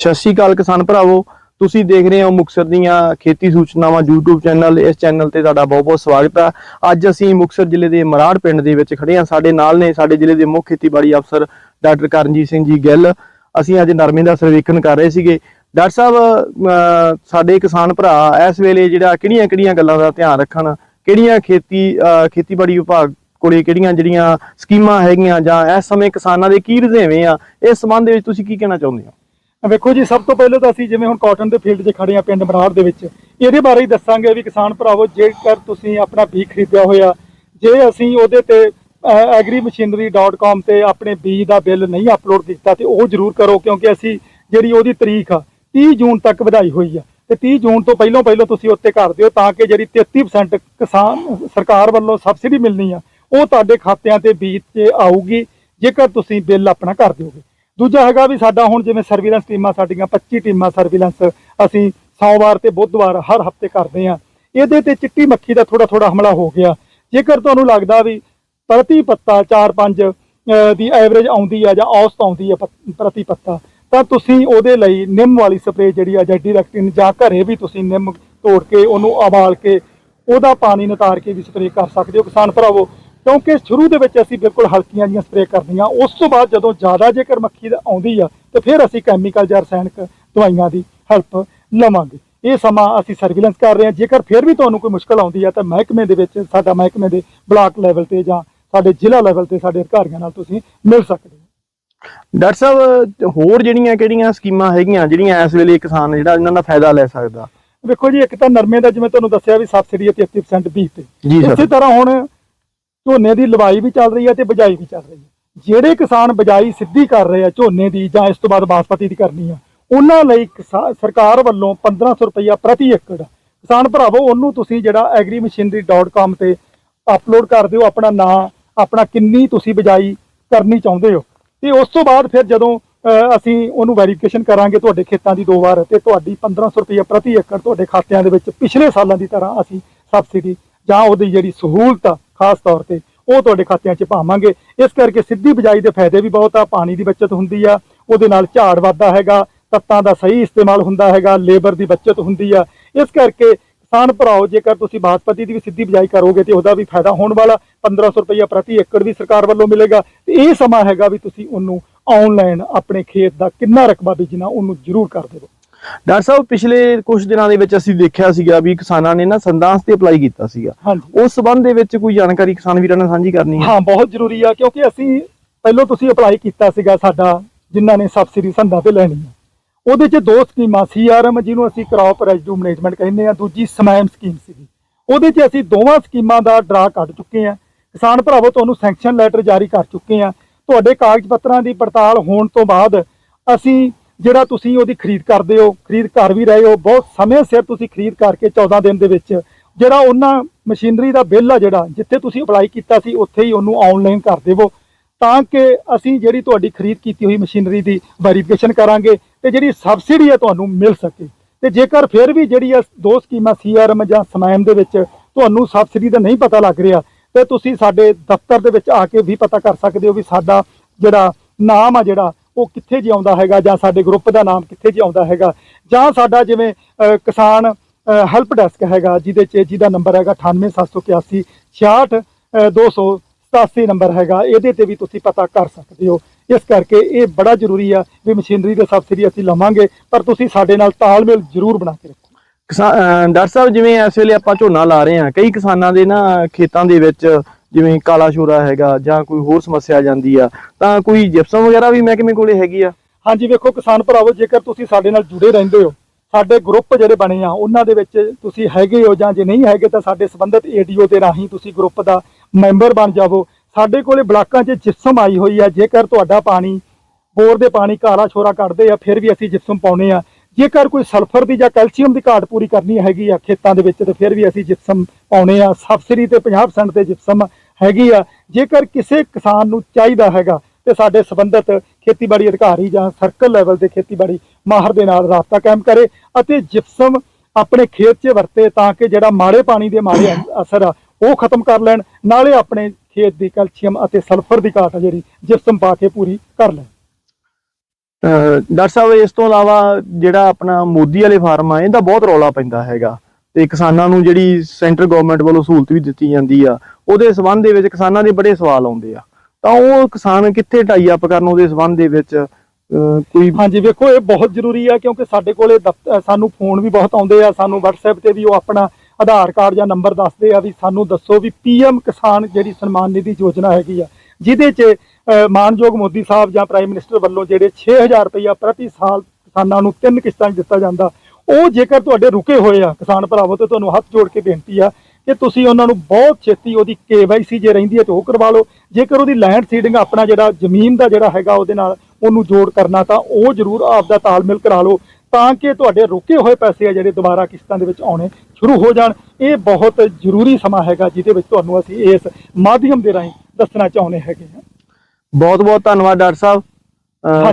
ਸਤਿ ਸ਼੍ਰੀ ਅਕਾਲ ਕਿਸਾਨ ਭਰਾਵੋ, ਤੁਸੀਂ ਦੇਖ ਰਹੇ ਹੋ ਮੁਕਸਰ ਦੀਆਂ ਖੇਤੀ ਸੂਚਨਾਵਾਂ YouTube ਚੈਨਲ, ਇਸ ਚੈਨਲ ਤੇ ਤੁਹਾਡਾ ਬਹੁਤ-ਬਹੁਤ ਸਵਾਗਤ ਹੈ ਅੱਜ ਅਸੀਂ ਮੁਕਸਰ ਜ਼ਿਲ੍ਹੇ ਦੇ ਮਰਾੜ ਪਿੰਡ ਦੇ ਵਿੱਚ ਖੜੇ ਹਾਂ। ਸਾਡੇ ਨਾਲ ਨੇ ਸਾਡੇ ਜ਼ਿਲ੍ਹੇ ਦੇ ਮੁੱਖ ਖੇਤੀਬਾੜੀ ਅਫਸਰ ਡਾਕਟਰ ਕਰਨਜੀਤ ਸਿੰਘ ਜੀ ਗਿੱਲ। ਅਸੀਂ ਅੱਜ ਨਰਮੇ ਦਾ ਸਰਵੇਖਣ ਕਰ ਰਹੇ ਸੀਗੇ। ਡਾਕਟਰ ਸਾਹਿਬ ਸਾਡੇ ਕਿਸਾਨ ਭਰਾ ਇਸ ਵੇਲੇ ਜਿਹੜਾ ਕਿਹੜੀਆਂ-ਕਿਹੜੀਆਂ ਗੱਲਾਂ ਦਾ ਧਿਆਨ ਰੱਖਣ? ਕਿਹੜੀਆਂ ਖੇਤੀ ਖੇਤੀਬਾੜੀ ਵਿਭਾਗ ਕੋਲੇ ਕਿਹੜੀਆਂ ਜਿਹੜੀਆਂ ਸਕੀਮਾਂ ਹੈਗੀਆਂ ਜਾਂ ਇਸ ਸਮੇਂ ਕਿਸਾਨਾਂ ਦੇ ਕੀ ਰੁਝੇਵੇਂ ਆ? ਇਸ ਸੰਬੰਧ ਵਿੱਚ ਤੁਸੀਂ ਕੀ ਕਹਿਣਾ ਚਾਹੁੰਦੇ ਹੋ? ਵੇਖੋ ਜੀ, ਸਭ ਤੋਂ ਪਹਿਲਾਂ ਤਾਂ ਅਸੀਂ ਜਿਵੇਂ ਹੁਣ ਕਾਟਨ ਦੇ ਫੀਲਡ 'ਚ ਖੜੇ ਆ ਪਿੰਡ ਮਰਾੜ ਦੇ ਵਿੱਚ, ਇਹਦੇ ਬਾਰੇ ਹੀ ਦੱਸਾਂਗੇ ਵੀ ਕਿਸਾਨ ਭਰਾਵੋ, ਜੇਕਰ ਤੁਸੀਂ ਆਪਣਾ ਬੀਜ ਖਰੀਦਿਆ ਹੋਇਆ, ਜੇ ਅਸੀਂ ਉਹਦੇ ਤੇ agrimachinery.com ਤੇ ਆਪਣੇ ਬੀਜ ਦਾ ਬਿੱਲ ਨਹੀਂ ਅਪਲੋਡ ਕੀਤਾ, ਤੇ ਉਹ ਜ਼ਰੂਰ ਕਰੋ, ਕਿਉਂਕਿ ਅਸੀਂ ਜਿਹੜੀ ਉਹਦੀ ਤਰੀਕ ਆ 30 ਜੂਨ ਤੱਕ ਵਧਾਈ ਹੋਈ ਆ, ਤੇ 30 ਜੂਨ ਤੋਂ ਪਹਿਲਾਂ ਪਹਿਲਾਂ ਤੁਸੀਂ ਉੱਤੇ ਕਰ ਦਿਓ, ਤਾਂ ਕਿ ਜਿਹੜੀ 33% ਕਿਸਾਨ, ਸਰਕਾਰ ਵੱਲੋਂ ਸਬਸਿਡੀ ਮਿਲਣੀ ਆ, ਉਹ ਤੁਹਾਡੇ ਖਾਤਿਆਂ ਤੇ ਬੀਜ 'ਤੇ ਆਊਗੀ, ਜੇਕਰ ਤੁਸੀਂ ਬਿੱਲ ਆਪਣਾ ਕਰ ਦਿਓਗੇ। ਦੂਜਾ ਹੈਗਾ ਵੀ ਸਾਡਾ ਹੁਣ ਜਿਵੇਂ ਸਰਵੀਲੈਂਸ ਟੀਮਾਂ ਸਾਡੀਆਂ 25 ਟੀਮਾਂ ਸਰਵੀਲੈਂਸ ਅਸੀਂ ਸੋਮਵਾਰ ਤੇ ਬੁੱਧਵਾਰ ਹਰ ਹਫ਼ਤੇ ਕਰਦੇ ਆ ਇਹਦੇ ਤੇ ਚਿੱਟੀ ਮੱਖੀ ਦਾ ਥੋੜਾ ਥੋੜਾ ਹਮਲਾ ਹੋ ਗਿਆ। ਜੇਕਰ ਤੁਹਾਨੂੰ ਲੱਗਦਾ ਵੀ ਪ੍ਰਤੀ ਪੱਤਾ 4-5 ਦੀ ਐਵਰੇਜ ਆਉਂਦੀ ਆ ਜਾਂ ਔਸਤ ਆਉਂਦੀ ਆ ਪ- ਪ੍ਰਤੀ ਪੱਤਾ, ਤਾਂ ਤੁਸੀਂ ਉਹਦੇ ਲਈ ਨਿੰਮ ਵਾਲੀ ਸਪਰੇਅ ਜਿਹੜੀ ਆ ਜਾਂ ਰੈਕਟਿਨ ਜਾਂ ਘਰੇ ਵੀ ਤੁਸੀਂ ਨਿੰਮ ਤੋੜ ਕੇ ਉਹਨੂੰ ਉਬਾਲ ਕੇ ਉਹਦਾ ਪਾਣੀ ਨਿਤਾਰ ਕੇ ਵੀ ਸਪਰੇਅ ਕਰ ਸਕਦੇ ਹੋ। ਕਿਸਾਨ ਭਰਾਵੋ ਕਿਉਂਕਿ ਸ਼ੁਰੂ ਦੇ ਵਿੱਚ ਅਸੀਂ ਬਿਲਕੁਲ ਹਲਕੀਆਂ ਜੀਆਂ ਸਪਰੇਅ ਕਰਨੀਆਂ ਉਸ ਤੋਂ ਬਾਅਦ ਜਦੋਂ ਜ਼ਿਆਦਾ ਜੇਕਰ ਮੱਖੀ ਆਉਂਦੀ ਆ ਤੇ ਫਿਰ ਅਸੀਂ ਕੈਮੀਕਲ ਜਾਂ ਰਸਾਇਣਕ ਦਵਾਈਆਂ ਦੀ ਹੈਲਪ ਲਵਾਂਗੇ। ਇਹ ਸਮਾਂ ਅਸੀਂ ਸਰਵੇਲੈਂਸ ਕਰ ਰਹੇ ਹਾਂ। ਜੇਕਰ ਫਿਰ ਵੀ ਤੁਹਾਨੂੰ ਕੋਈ ਮੁਸ਼ਕਲ ਆਉਂਦੀ ਆ ਤਾਂ ਮਹਿਕਮੇ ਦੇ ਵਿੱਚ ਸਾਡਾ ਮਹਿਕਮੇ ਦੇ ਬਲਾਕ ਲੈਵਲ ਤੇ ਜਾਂ ਸਾਡੇ ਜ਼ਿਲ੍ਹਾ ਲੈਵਲ ਤੇ ਸਾਡੇ ਅਧਿਕਾਰੀਆਂ ਨਾਲ ਤੁਸੀਂ ਮਿਲ ਸਕਦੇ ਹੋ। ਡਾਕਟਰ ਸਾਹਿਬ ਹੋਰ ਜਿਹੜੀਆਂ ਕਿਹੜੀਆਂ ਸਕੀਮਾਂ ਹੈਗੀਆਂ ਜਿਹੜੀਆਂ ਇਸ ਵੇਲੇ ਕਿਸਾਨ ਜਿਹੜਾ ਇਹਨਾਂ ਦਾ ਫਾਇਦਾ ਲੈ ਸਕਦਾ? ਵੇਖੋ ਜੀ ਇੱਕ ਤਾਂ ਨਰਮੇ ਦਾ ਜਿਵੇਂ ਤੁਹਾਨੂੰ ਦੱਸਿਆ ਵੀ ਸਬਸਿਡੀ ਹੈ 33% ਬੀਜ ਤੇ। ਇਸੇ ਤਰ੍ਹਾਂ ਹੁਣ ਝੋਨੇ ਦੀ ਲਵਾਈ ਵੀ ਚੱਲ ਰਹੀ ਹੈ ਤੇ ਬਜਾਈ ਵੀ ਚੱਲ ਰਹੀ ਹੈ। ਜਿਹੜੇ ਕਿਸਾਨ ਬਜਾਈ ਸਿੱਧੀ ਕਰ ਰਹੇ ਆ ਝੋਨੇ ਦੀ ਜਾਂ ਇਸ ਤੋਂ ਬਾਅਦ ਬਾਸਪਤੀ ਦੀ ਕਰਨੀ ਆ, ਉਹਨਾਂ ਲਈ ਸਰਕਾਰ ਵੱਲੋਂ 1500 ਰੁਪਇਆ ਪ੍ਰਤੀ ਏਕੜ। ਕਿਸਾਨ ਭਰਾਵੋ, ਉਹਨੂੰ ਤੁਸੀਂ ਜਿਹੜਾ agrimachinery.com ਤੇ ਅਪਲੋਡ ਕਰ ਦਿਓ, ਆਪਣਾ ਨਾਂ, ਆਪਣਾ ਕਿੰਨੀ ਤੁਸੀਂ ਬਜਾਈ ਕਰਨੀ ਚਾਹੁੰਦੇ ਹੋ। ਤੇ ਉਸ ਤੋਂ ਬਾਅਦ ਫਿਰ ਜਦੋਂ ਅਸੀਂ ਉਹਨੂੰ ਵੈਰੀਫਿਕੇਸ਼ਨ ਕਰਾਂਗੇ ਤੁਹਾਡੇ ਖੇਤਾਂ ਦੀ ਦੋ ਵਾਰ ਤੇ ਤੁਹਾਡੀ 1500 ਰੁਪਇਆ ਪ੍ਰਤੀ ਏਕੜ ਤੁਹਾਡੇ ਖਾਤਿਆਂ ਦੇ ਵਿੱਚ ਪਿਛਲੇ ਸਾਲਾਂ ਦੀ ਤਰ੍ਹਾਂ ਅਸੀਂ ਸਬਸਿਡੀ ਜਾਂ ਉਹਦੀ ਜਿਹੜੀ ਸਹੂਲਤ ਆ ਖਾਸ ਤੌਰ ਤੇ ਉਹ ਤੁਹਾਡੇ ਖਾਤਿਆਂ 'ਚ ਪਾਵਾਂਗੇ। ਇਸ ਕਰਕੇ ਸਿੱਧੀ ਬਿਜਾਈ ਦੇ ਫਾਇਦੇ ਵੀ ਬਹੁਤ ਆ, ਪਾਣੀ ਦੀ ਬਚਤ ਹੁੰਦੀ ਆ, ਉਹਦੇ ਨਾਲ ਝਾੜ ਵੱਧਦਾ ਹੈਗਾ, ਤੱਤਾਂ ਦਾ ਸਹੀ ਇਸਤੇਮਾਲ ਹੁੰਦਾ ਹੈਗਾ, ਲੇਬਰ ਦੀ ਬਚਤ ਹੁੰਦੀ ਆ। ਇਸ ਕਰਕੇ ਕਿਸਾਨ ਭਰਾਓ, ਜੇਕਰ ਤੁਸੀਂ ਬਾਸਪਤੀ ਦੀ ਵੀ ਸਿੱਧੀ ਬਿਜਾਈ ਕਰੋਗੇ ਤੇ ਉਹਦਾ ਵੀ ਫਾਇਦਾ ਹੋਣ ਵਾਲਾ 1500 ਰੁਪਇਆ ਪ੍ਰਤੀ ਏਕੜ ਵੀ ਸਰਕਾਰ ਵੱਲੋਂ ਮਿਲੇਗਾ। ਤੇ ਇਹ ਸਮਾਂ ਹੈਗਾ ਵੀ ਤੁਸੀਂ ਉਹਨੂੰ ਆਨਲਾਈਨ ਆਪਣੇ ਖੇਤ ਦਾ ਕਿੰਨਾ ਰਕਬਾ ਬੀਜਣਾ, ਉਹਨੂੰ ਜ਼ਰੂਰ ਕਰ ਦੇਵੋ। ਡਾਕਟਰ ਸਾਹਿਬ ਪਿਛਲੇ ਕੁਝ ਦਿਨਾਂ ਦੇ ਵਿੱਚ ਅਸੀਂ ਦੇਖਿਆ ਸੀਗਾ ਵੀ ਕਿਸਾਨਾਂ ਨੇ ਨਾ ਸੰਦਾਂਸ ਤੇ ਅਪਲਾਈ ਕੀਤਾ ਸੀਗਾ। ਉਸ ਸੰਬੰਧ ਦੇ ਵਿੱਚ ਕੋਈ ਜਾਣਕਾਰੀ ਕਿਸਾਨ ਵੀਰਾਂ ਨਾਲ ਸਾਂਝੀ ਕਰਨੀ ਹੈ? ਹਾਂ ਬਹੁਤ ਜ਼ਰੂਰੀ ਆ ਕਿਉਂਕਿ ਅਸੀਂ ਪਹਿਲਾਂ ਤੁਸੀਂ ਅਪਲਾਈ ਕੀਤਾ ਸੀਗਾ ਸਾਡਾ ਜਿਨ੍ਹਾਂ ਨੇ ਸਬਸਿਡੀ ਸੰਧਾ ਤੇ ਲੈਣੀ ਆ ਉਹਦੇ 'ਚ ਦੋ ਸਕੀਮਾਂ ਸੀਆਰਐਮ ਜਿਹਨੂੰ ਅਸੀਂ ਕ੍ਰੌਪ ਰੈਜ਼ਿਡਿਊ ਮੈਨੇਜਮੈਂਟ ਕਹਿੰਦੇ ਆ ਦੂਜੀ ਸਮਾਇਮ ਸਕੀਮ ਸੀਗੀ। ਉਹਦੇ 'ਚ ਅਸੀਂ ਦੋਵਾਂ ਸਕੀਮਾਂ ਦਾ ਡਰਾ ਕੱਢ ਚੁੱਕੇ ਆ। ਕਿਸਾਨ ਭਰਾਵੋ ਤੁਹਾਨੂੰ ਸੈਂਕਸ਼ਨ ਲੈਟਰ ਜਾਰੀ ਕਰ ਚੁੱਕੇ ਆ। ਤੁਹਾਡੇ ਕਾਗਜ਼ ਪੱਤਰਾਂ ਦੀ ਪੜਤਾਲ ਹੋਣ ਤੋਂ ਬਾਅਦ ਅਸੀਂ ਜਿਹੜਾ ਤੁਸੀਂ ਉਹਦੀ ਖਰੀਦ ਕਰਦੇ ਹੋ, ਖਰੀਦ ਕਰ ਵੀ ਰਹੇ ਹੋ, ਬਹੁਤ ਸਮੇਂ ਸਿਰ ਤੁਸੀਂ ਖਰੀਦ ਕਰਕੇ 14 ਦਿਨ ਦੇ ਵਿੱਚ ਜਿਹੜਾ ਉਹਨਾਂ ਮਸ਼ੀਨਰੀ ਦਾ ਬਿੱਲ ਆ ਜਿਹੜਾ, ਜਿੱਥੇ ਤੁਸੀਂ ਅਪਲਾਈ ਕੀਤਾ ਸੀ, ਉੱਥੇ ਹੀ ਉਹਨੂੰ ਆਨਲਾਈਨ ਕਰ ਦੇਵੋ। ਤਾਂ ਕਿ ਅਸੀਂ ਜਿਹੜੀ ਤੁਹਾਡੀ ਖਰੀਦ ਕੀਤੀ ਹੋਈ ਮਸ਼ੀਨਰੀ ਦੀ ਵੈਰੀਫਿਕੇਸ਼ਨ ਕਰਾਂਗੇ ਤੇ ਜਿਹੜੀ ਸਬਸਿਡੀ ਆ ਤੁਹਾਨੂੰ ਮਿਲ ਸਕੇ। ਤੇ ਜੇਕਰ ਫਿਰ ਵੀ ਜਿਹੜੀ ਆ ਦੋ ਸਕੀਮਾਂ ਸੀਆਰਐਮ ਜਾਂ ਸਮਾਇਮ ਦੇ ਵਿੱਚ ਤੁਹਾਨੂੰ ਸਬਸਿਡੀ ਦਾ ਨਹੀਂ ਪਤਾ ਲੱਗ ਰਿਹਾ, ਤੇ ਤੁਸੀਂ ਸਾਡੇ ਦਫ਼ਤਰ ਦੇ ਵਿੱਚ ਆ ਕੇ ਵੀ ਪਤਾ ਕਰ ਸਕਦੇ ਹੋ ਵੀ ਸਾਡਾ ਜਿਹੜਾ ਨਾਮ ਆ ਜਿਹੜਾ ਉਹ ਕਿੱਥੇ ਜੀ ਆਉਂਦਾ ਹੈਗਾ ਜਾਂ ਸਾਡੇ ਗਰੁੱਪ ਦਾ ਨਾਮ ਕਿੱਥੇ ਜੀ ਆਉਂਦਾ ਹੈਗਾ ਜਾਂ ਸਾਡਾ ਜਿਵੇਂ ਕਿਸਾਨ ਹੈਲਪ ਡੈਸਕ ਹੈਗਾ ਜਿਹਦੇ 'ਚ ਜਿਹਦਾ ਨੰਬਰ ਹੈਗਾ 98781 66 287 ਨੰਬਰ ਹੈਗਾ, ਇਹਦੇ ਤੇ ਵੀ ਤੁਸੀਂ ਪਤਾ ਕਰ ਸਕਦੇ ਹੋ। ਇਸ ਕਰਕੇ ਇਹ ਬੜਾ ਜ਼ਰੂਰੀ ਆ ਵੀ ਮਸ਼ੀਨਰੀ ਦੇ ਸਬਸਿਡੀ ਅਸੀਂ ਲਵਾਂਗੇ, ਪਰ ਤੁਸੀਂ ਸਾਡੇ ਨਾਲ ਤਾਲਮੇਲ ਜ਼ਰੂਰ ਬਣਾ ਕੇ ਰੱਖੋ। ਕਿਸਾਨ ਡਾਕਟਰ ਸਾਹਿਬ, ਜਿਵੇਂ ਇਸ ਵੇਲੇ ਆਪਾਂ ਝੋਨਾ ਲਾ ਰਹੇ ਹਾਂ, ਕਈ ਕਿਸਾਨਾਂ ਦੇ ਨਾ ਖੇਤਾਂ ਦੇ ਵਿੱਚ ਜਿਵੇਂ ਕਾਲਾ ਸ਼ੋਰਾ ਹੈਗਾ ਜਾਂ ਕੋਈ ਹੋਰ ਸਮੱਸਿਆ ਆ ਜਾਂਦੀ ਆ, ਤਾਂ ਕੋਈ ਜਿਪਸਮ ਵਗੈਰਾ ਵੀ ਮਹਿਕਮੇ ਕੋਲੇ ਹੈਗੀ ਆ? ਹਾਂਜੀ, ਵੇਖੋ ਕਿਸਾਨ ਭਰਾਵੋ, ਜੇਕਰ ਤੁਸੀਂ ਸਾਡੇ ਨਾਲ ਜੁੜੇ ਰਹਿੰਦੇ ਹੋ, ਸਾਡੇ ਗਰੁੱਪ ਜਿਹੜੇ ਬਣੇ ਆ, ਉਹਨਾਂ ਦੇ ਵਿੱਚ ਤੁਸੀਂ ਹੈਗੇ ਹੋ ਜਾਂ ਜੇ ਨਹੀਂ ਹੈਗੇ, ਤਾਂ ਸਾਡੇ ਸੰਬੰਧਿਤ ਏਡੀਓ ਦੇ ਰਾਹੀਂ ਤੁਸੀਂ ਗਰੁੱਪ ਦਾ ਮੈਂਬਰ ਬਣ ਜਾਵੋ। ਸਾਡੇ ਕੋਲੇ ਬਲਾਕਾਂ 'ਚ ਜਿਪਸਮ ਆਈ ਹੋਈ ਆ, ਜੇਕਰ ਤੁਹਾਡਾ ਪਾਣੀ, ਬੋਰ ਦੇ ਪਾਣੀ ਕਾਲਾ ਛੋਰਾ ਕੱਢਦੇ ਆ, ਫਿਰ ਵੀ ਅਸੀਂ ਜਿਪਸਮ ਪਾਉਨੇ ਆ। ਜੇਕਰ ਕੋਈ ਸਲਫਰ ਦੀ ਜਾਂ ਕੈਲਸ਼ੀਅਮ ਦੀ ਘਾਟ ਪੂਰੀ ਕਰਨੀ ਹੈਗੀ ਆ ਖੇਤਾਂ ਦੇ ਵਿੱਚ, ਤਾਂ ਫਿਰ ਵੀ ਅਸੀਂ ਜਿਪਸਮ ਪਾਉਨੇ ਆ। ਸਬਸਿਡੀ ਤੇ 50% ਤੇ ਜਿਪਸਮ ਹੈਗੀ ਆ। ਜੇਕਰ ਕਿਸੇ ਕਿਸਾਨ ਨੂੰ ਚਾਹੀਦਾ ਹੈਗਾ ਤੇ ਸਾਡੇ ਸੰਬੰਧਿਤ ਖੇਤੀਬਾੜੀ ਅਧਿਕਾਰੀ ਜਾਂ ਸਰਕਲ ਲੈਵਲ ਦੇ ਖੇਤੀਬਾੜੀ ਮਾਹਰ ਦੇ ਨਾਲ ਰਾਬਤਾ ਕਾਇਮ ਕਰੇ ਅਤੇ ਜਿਪਸਮ ਆਪਣੇ ਖੇਤ 'ਚ ਵਰਤੇ ਤਾਂ ਕਿ ਜਿਹੜਾ ਮਾੜੇ ਪਾਣੀ ਦੇ ਮਾੜੇ ਅਸਰ ਆ, ਉਹ ਖਤਮ ਕਰ ਲੈਣ, ਨਾਲੇ ਆਪਣੇ ਖੇਤ ਦੀ ਕੈਲਸ਼ੀਅਮ ਅਤੇ ਸਲਫਰ ਦੀ ਘਾਟ ਆ ਜਿਹੜੀ ਜਿਪਸਮ ਪਾ ਕੇ ਪੂਰੀ ਕਰ ਲੈਣ। ਡਾਕਟਰ ਸਾਹਿਬ, ਇਸ ਤੋਂ ਇਲਾਵਾ ਜਿਹੜਾ ਆਪਣਾ ਮੋਦੀ ਵਾਲੇ ਫਾਰਮ ਆ, ਇਹਦਾ ਬਹੁਤ ਰੌਲਾ ਪੈਂਦਾ ਹੈਗਾ। ਤੇ ਕਿਸਾਨਾਂ ਨੂੰ ਜਿਹੜੀ ਸੈਂਟਰ ਗਵਰਨਮੈਂਟ ਵੱਲੋਂ ਸਹੂਲਤ ਵੀ ਦਿੱਤੀ ਜਾਂਦੀ ਆ, ਉਹਦੇ ਸਬੰਧ ਦੇ ਵਿੱਚ ਕਿਸਾਨਾਂ ਦੇ ਬੜੇ ਸਵਾਲ ਆਉਂਦੇ ਆ। ਤਾਂ ਉਹ ਕਿਸਾਨ ਕਿੱਥੇ ਟਾਈ ਅਪ ਕਰਨ ਉਹਦੇ ਸਬੰਧ ਦੇ ਵਿੱਚ ਕੋਈ ਹਾਂਜੀ, ਵੇਖੋ, ਇਹ ਬਹੁਤ ਜ਼ਰੂਰੀ ਆ ਕਿਉਂਕਿ ਸਾਡੇ ਕੋਲੇ ਦਫ਼ਤ- ਸਾਨੂੰ ਫੋਨ ਵੀ ਬਹੁਤ ਆਉਂਦੇ ਆ, ਸਾਨੂੰ WhatsApp ਤੇ ਵੀ ਉਹ ਆਪਣਾ ਆਧਾਰ ਕਾਰਡ ਜਾਂ ਨੰਬਰ ਦੱਸਦੇ ਆ ਵੀ ਸਾਨੂੰ ਦੱਸੋ ਵੀ ਪੀਐਮ ਕਿਸਾਨ ਜਿਹੜੀ ਸਨਮਾਨ ਨਿਧੀ ਯੋਜਨਾ ਹੈਗੀ ਆ, ਜਿਹਦੇ 'ਚ ਮਾਨਯੋਗ ਮੋਦੀ ਸਾਹਿਬ ਜਾਂ ਪ੍ਰਾਈਮ ਮਿਨਿਸਟਰ ਵੱਲੋਂ ਜਿਹੜੇ 6000 ਰੁਪਇਆ ਪ੍ਰਤੀ ਸਾਲ ਕਿਸਾਨਾਂ ਨੂੰ ਤਿੰਨ ਕਿਸ਼ਤਾਂ 'ਚ ਦਿੱਤਾ ਜਾਂਦਾ ਉਹ ਜੇਕਰ ਤੁਹਾਡੇ ਰੁਕੇ ਹੋਏ ਆ ਕਿਸਾਨ ਭਰਾਵੋ, ਤੇ ਤੁਹਾਨੂੰ ਹੱਥ ਜੋੜ ਕੇ ਬੇਨਤੀ ਆ ਕਿ ਤੁਸੀਂ ਉਹਨਾਂ ਨੂੰ ਬਹੁਤ ਛੇਤੀ ਉਹਦੀ KYC ਜੇ ਰਹਿੰਦੀ ਹੈ ਤੇ ਉਹ ਕਰਵਾ ਲਓ। ਜੇਕਰ ਉਹਦੀ ਲੈਂਡ ਸੀਡਿੰਗ ਆਪਣਾ ਜਿਹੜਾ ਜ਼ਮੀਨ ਦਾ ਜਿਹੜਾ ਹੈਗਾ ਉਹਦੇ ਨਾਲ ਉਹਨੂੰ ਜੋੜ ਕਰਨਾ, ਤਾਂ ਉਹ ਜ਼ਰੂਰ ਆਪਦਾ ਤਾਲਮੇਲ ਕਰਾ ਲਓ ਤਾਂ ਕਿ ਤੁਹਾਡੇ ਰੁਕੇ ਹੋਏ ਪੈਸੇ ਆ ਜਿਹੜੇ ਦੁਬਾਰਾ ਕਿਸ਼ਤਾਂ ਦੇ ਵਿੱਚ ਆਉਣੇ ਸ਼ੁਰੂ ਹੋ ਜਾਣ। ਇਹ ਬਹੁਤ ਜ਼ਰੂਰੀ ਸਮਾਂ ਹੈਗਾ, ਜਿਹਦੇ ਵਿੱਚ ਤੁਹਾਨੂੰ ਅਸੀਂ ਇਸ ਮਾਧਿਅਮ ਦੇ ਰਾਹੀਂ ਦੱਸਣਾ ਚਾਹੁੰਦੇ ਹੈਗੇ ਹਾਂ। ਬਹੁਤ ਬਹੁਤ ਧੰਨਵਾਦ ਡਾਕਟਰ ਸਾਹਿਬ।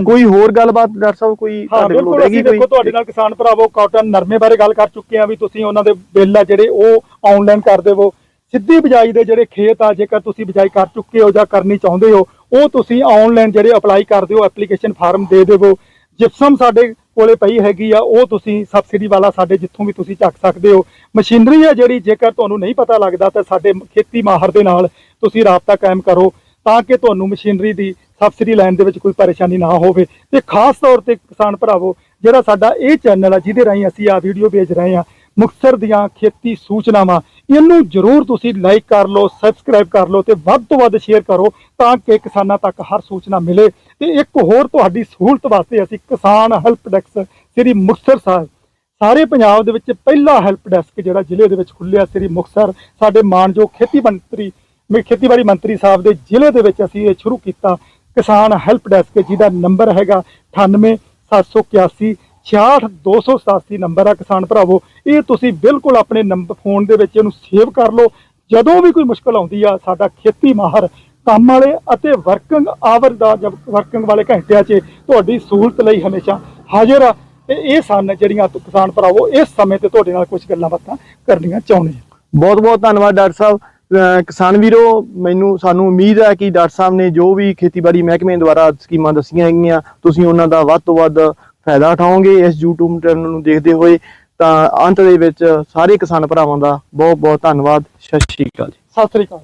ਕੋਈ ਹੋਰ ਗੱਲਬਾਤ ਡਾਕਟਰ ਸਾਹਿਬ ਕੋਈ ਤੁਹਾਡੇ ਕੋਲ ਅਸੀਂ ਕੋਈ? ਦੇਖੋ ਤੁਹਾਡੇ ਨਾਲ ਕਿਸਾਨ ਭਰਾਵੋ ਕਾਟਨ ਨਰਮੇ ਬਾਰੇ ਗੱਲ ਕਰ ਚੁੱਕੇ ਆ ਵੀ ਤੁਸੀਂ ਉਹਨਾਂ ਦੇ ਬਿੱਲ ਆ ਜਿਹੜੇ ਉਹ ਆਨਲਾਈਨ ਕਰ ਦੇਵੋ। ਸਿੱਧੀ ਬਿਜਾਈ ਦੇ ਜਿਹੜੇ ਖੇਤ ਆ ਜੇਕਰ ਤੁਸੀਂ ਬਿਜਾਈ ਕਰ ਚੁੱਕੇ ਹੋ ਜਾਂ ਕਰਨੀ ਚਾਹੁੰਦੇ ਹੋ ਉਹ ਤੁਸੀਂ ਆਨਲਾਈਨ ਜਿਹੜੇ ਅਪਲਾਈ ਕਰ ਦਿਓ ਐਪਲੀਕੇਸ਼ਨ ਫਾਰਮ ਦੇ ਦੇਵੋ। ਜਿਪਸਮ ਸਾਡੇ ਕੋਲੇ ਪਈ ਹੈਗੀ ਆ ਉਹ ਤੁਸੀਂ ਸਬਸਿਡੀ ਵਾਲਾ ਸਾਡੇ ਜਿੱਥੋਂ ਵੀ ਤੁਸੀਂ ਚੱਕ ਸਕਦੇ ਹੋ। ਮਸ਼ੀਨਰੀ ਆ ਜਿਹੜੀ ਜੇਕਰ ਤੁਹਾਨੂੰ ਨਹੀਂ ਪਤਾ ਲੱਗਦਾ ਤਾਂ ਸਾਡੇ ਖੇਤੀ ਮਾਹਰ ਦੇ ਨਾਲ ਤੁਸੀਂ ਰਾਬਤਾ ਕਾਇਮ ਕਰੋ ਤਾਂ ਕਿ ਤੁਹਾਨੂੰ ਮਸ਼ੀਨਰੀ ਦੀ ਸਬਸਿਡੀ ਲੈਣ ਦੇ ਵਿੱਚ ਕੋਈ ਪਰੇਸ਼ਾਨੀ ਨਾ ਹੋਵੇ ਤੇ ਖਾਸ ਤੌਰ ਤੇ ਕਿਸਾਨ ਭਰਾਵੋ, ਜਿਹੜਾ ਸਾਡਾ ਇਹ ਚੈਨਲ ਆ, ਜਿਹਦੇ ਰਾਹੀਂ ਅਸੀਂ ਆ ਵੀਡੀਓ ਭੇਜ ਰਹੇ ਹਾਂ, ਮੁਕਤਸਰ ਦੀਆਂ ਖੇਤੀ ਸੂਚਨਾਵਾਂ, ਇਹਨੂੰ ਜਰੂਰ ਤੁਸੀਂ ਲਾਈਕ ਕਰ ਲਓ ਸਬਸਕ੍ਰਾਈਬ ਕਰ ਲਓ ਤੇ ਵੱਧ ਤੋਂ ਵੱਧ ਸ਼ੇਅਰ ਕਰੋ ਤਾਂ ਕਿ ਕਿਸਾਨਾਂ ਤੱਕ ਹਰ ਸੂਚਨਾ ਮਿਲੇ। ਤੇ ਇੱਕ ਹੋਰ ਤੁਹਾਡੀ ਸਹੂਲਤ ਵਾਸਤੇ ਅਸੀਂ ਕਿਸਾਨ ਹੈਲਪ ਡੈਸਕ ਸ੍ਰੀ ਮੁਕਤਸਰ ਸਾਹਿਬ, ਸਾਰੇ ਪੰਜਾਬ ਦੇ ਵਿੱਚ ਪਹਿਲਾ ਹੈਲਪ ਡੈਸਕ ਜਿਹੜਾ ਜ਼ਿਲ੍ਹੇ ਦੇ ਵਿੱਚ ਖੁੱਲਿਆ ਸ੍ਰੀ ਮੁਕਤਸਰ, ਸਾਡੇ ਮਾਨਯੋਗ ਖੇਤੀ ਮੰਤਰੀ ਖੇਤੀਬਾੜੀ ਮੰਤਰੀ ਸਾਹਿਬ ਦੇ ਜ਼ਿਲ੍ਹੇ ਦੇ ਵਿੱਚ ਅਸੀਂ ਇਹ ਸ਼ੁਰੂ ਕੀਤਾ। ਕਿਸਾਨ ਹੈਲਪ ਡੈਸਕ ਜਿਹਦਾ ਨੰਬਰ ਹੈਗਾ 98781 66287 ਨੰਬਰ ਆ ਕਿਸਾਨ ਭਰਾਵੋ। ਇਹ ਤੁਸੀਂ ਬਿਲਕੁਲ ਆਪਣੇ ਨੰਬਰ ਫੋਨ ਦੇ ਵਿੱਚ ਇਹਨੂੰ ਸੇਵ ਕਰ ਲਓ। ਜਦੋਂ ਵੀ ਕੋਈ ਮੁਸ਼ਕਲ ਆਉਂਦੀ ਆ, ਸਾਡਾ ਖੇਤੀ ਮਾਹਰ, ਕੰਮ ਵਾਲੇ ਅਤੇ ਵਰਕਿੰਗ ਆਵਰ ਦਾ ਜਬ ਵਰਕਿੰਗ ਵਾਲੇ ਘੰਟਿਆਂ 'ਚ ਤੁਹਾਡੀ ਸਹੂਲਤ ਲਈ ਹਮੇਸ਼ਾ ਹਾਜ਼ਰ ਆ। ਤੇ ਇਹ ਸਨ ਜਿਹੜੀਆਂ ਕਿਸਾਨ ਭਰਾਵੋ, ਇਸ ਸਮੇਂ ਤੇ ਤੁਹਾਡੇ ਨਾਲ ਕੁਝ ਗੱਲਾਂ ਬਾਤਾਂ ਕਰਨੀਆਂ ਚਾਹੁੰਦੇ ਹਾਂ ਬਹੁਤ ਬਹੁਤ ਧੰਨਵਾਦ ਡਾਕਟਰ ਸਾਹਿਬ। ਕਿਸਾਨ ਵੀਰੋ, ਮੈਨੂੰ ਸਾਨੂੰ ਉਮੀਦ ਹੈ ਕਿ ਡਾਕਟਰ ਸਾਹਿਬ ਨੇ ਜੋ ਵੀ ਖੇਤੀਬਾੜੀ ਮਹਿਕਮੇ ਦੁਆਰਾ ਸਕੀਮਾਂ ਦੱਸੀਆਂ ਹੈਗੀਆਂ, ਤੁਸੀਂ ਉਹਨਾਂ ਦਾ ਵੱਧ ਤੋਂ ਵੱਧ ਫਾਇਦਾ ਉਠਾਓਗੇ ਇਸ YouTube ਚੈਨਲ ਨੂੰ ਦੇਖਦੇ ਹੋਏ। ਤਾਂ ਅੰਤ ਦੇ ਵਿੱਚ ਸਾਰੇ ਕਿਸਾਨ ਭਰਾਵਾਂ ਦਾ ਬਹੁਤ ਬਹੁਤ ਧੰਨਵਾਦ। ਸਤਿ ਸ਼੍ਰੀ ਅਕਾਲ ਜੀ। ਸਤਿ ਸ੍ਰੀ ਅਕਾਲ।